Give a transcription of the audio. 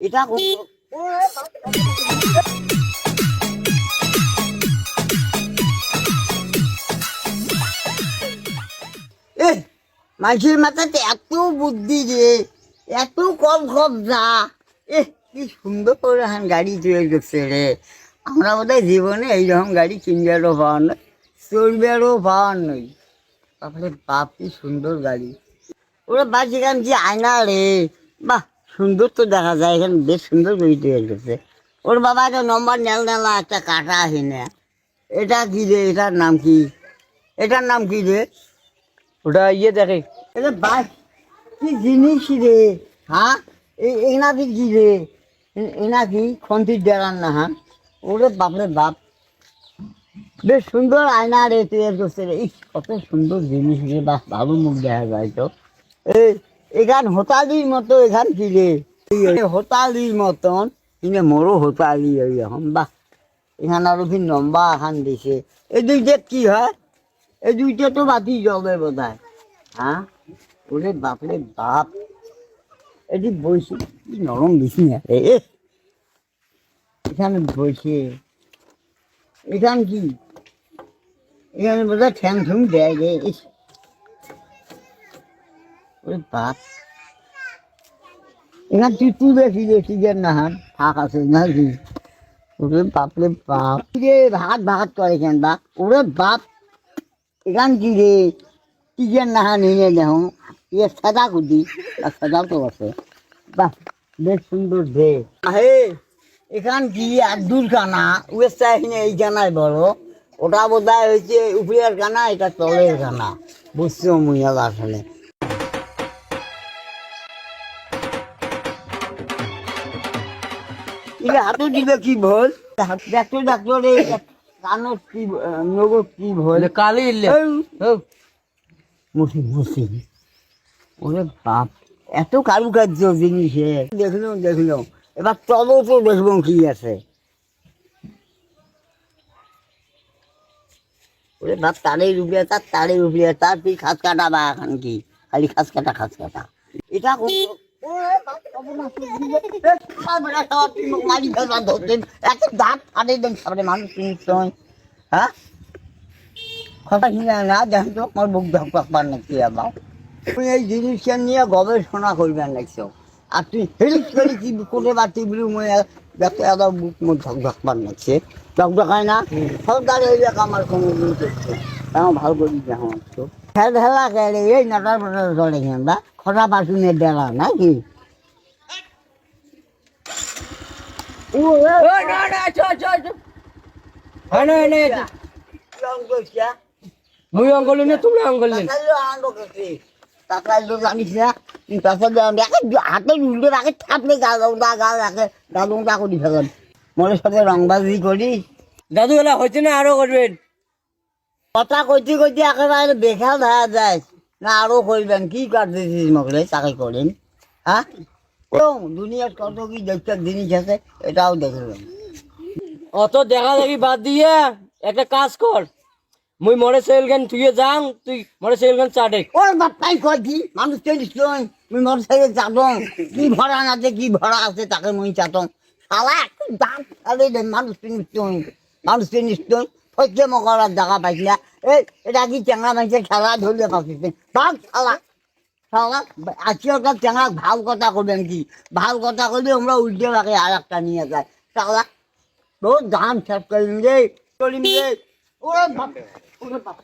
এটা কোন- ওরে বাপ। এ মানুষের মাথাতে এত বুদ্ধি রে এত কম খবজা এ কি সুন্দর করে হান গাড়ি তৈরি করছে রে। আমরা বোধহয় জীবনে এইরকম গাড়ি কিনবারও পাওয়ার নয় চলবারও পাওয়ার নই তারপরে বাপ, কি সুন্দর গাড়ি। ওরা বাস যে আয়না রে। বাহ সুন্দর তো দেখা যায় এখানে বেশ সুন্দর করে তৈরি করছে ওর বাবা একটা নম্বর নেল নেলা একটা কাটা আছে না এটা কি রে এটার নাম কি? এটার নাম কি রে? ওটা ইয়ে দেখে। এটা বাস কি জিনিস রে? হ্যাঁ? এই এনাদি কি রে? এনা কি? খন্তির ডেরান না হ্যাঁ? ওরে বাপরে বাপ। বেশ সুন্দর আয়না রে তৈরি করছে রে। কত সুন্দর জিনিস রে বাহ ভালো মুখ দেখা যায় তো। এই এখান হোতালির মতো এখান কি রে হোতালির মতন কিন্তু মোরও হোতালি ওই রকম বাহ। এখানে আরও কি লম্বা এখান দিছে। এই দুইটা কি হয়? এই দুইটা তো বাতি জ্বলবে বোধ হয়? হ্যাঁ ওরে বাপরে বাপ। এটি বসে কি নরম বেশি এ এখানে বসে এখান কি? এখানে বোধ হয় ঠ্যাং ঠুং দেয় রে ইস। বাপ। বাপ রে ভাত ভাত করে কেন বা ওরে বাপ। এখান কি আছে। বাহ, বেশ সুন্দর দে হে এখান কি বড় ওটা বোধ হয় হয়েছে উপরের কানা এটা তলের কানা বুঝছ মুইয়াল আসলে ইলে হাতে দিবে কি ভুল কি নগর কি ভুল কালি ইল্লে মুসি মুসি। ওরে বাপ এত কারুকার্য জিনিসে। দেখল দেখল এবার তবে তো দেখব কি আছে? ওরে বাপ তারের উপরে তার তারের উপরে তার তুই খাস কাটা বা এখন কি? খালি খাস কাটা খাস কাটা। এটা হ্যাঁ গবেষণা করবেন লাগছো আর তুই হেলিস করে কি করে বাতি বলি মনে বুক ধকবার নাকছে ধক ধকায় না সরকার এই জায়গা আমার কোনো ভালো করি দেখো একটু খেল খেলা খেলে এই নাটার চলে খটা পাশুনের ডেলা নাকি? না মুই তুমি জানিস তারপর হাতে উল্টে রাখে থাপলে গা দা গা রাখে দাদু দা করি ফেলেন মনের সাথে রংবাজি করি দাদু এলা হয়েছে না আরও করবেন? কথা কইতে কইতে একেবারে বেখা দেখা যায়। না আরও করবেন কি কাটতেছিস মকলে তাকে করেন হ্যাঁ? দুনিয়ার কত কি দেখতে জিনিস আছে এটাও দেখবেন অত দেখা দেখি বাদ দিয়ে একটা কাজ কর। মুই মরে সেল গান তুই যাং তুই মরে সেল গান চাটে ওর বাপ্পাই কদি মানুষ চলিস নয় মুই মোটর সাইকেল চাটং কি ভরা আছে কি ভরা আছে তাকে মুই চাটং শালা একটু দাম ফেলে মানুষ চিনিস তুই মানুষ চিনিস তুই ফসলে মকরার জায়গা পাইছিলা। এই এটা কি চ্যাংরা মাইছে খেলা ধরলে পাচ্ছি ভাগ খেলা শালা আজকে চ্যাংরা ভালো কথা করবেন কি ভালো কথা করলে আমরা উল্টে ভাগে আর একটা নিয়ে যায় শালা বহুত দাম শেষ করিম রে করিম রে ওরে বাপ ওরে বাপ।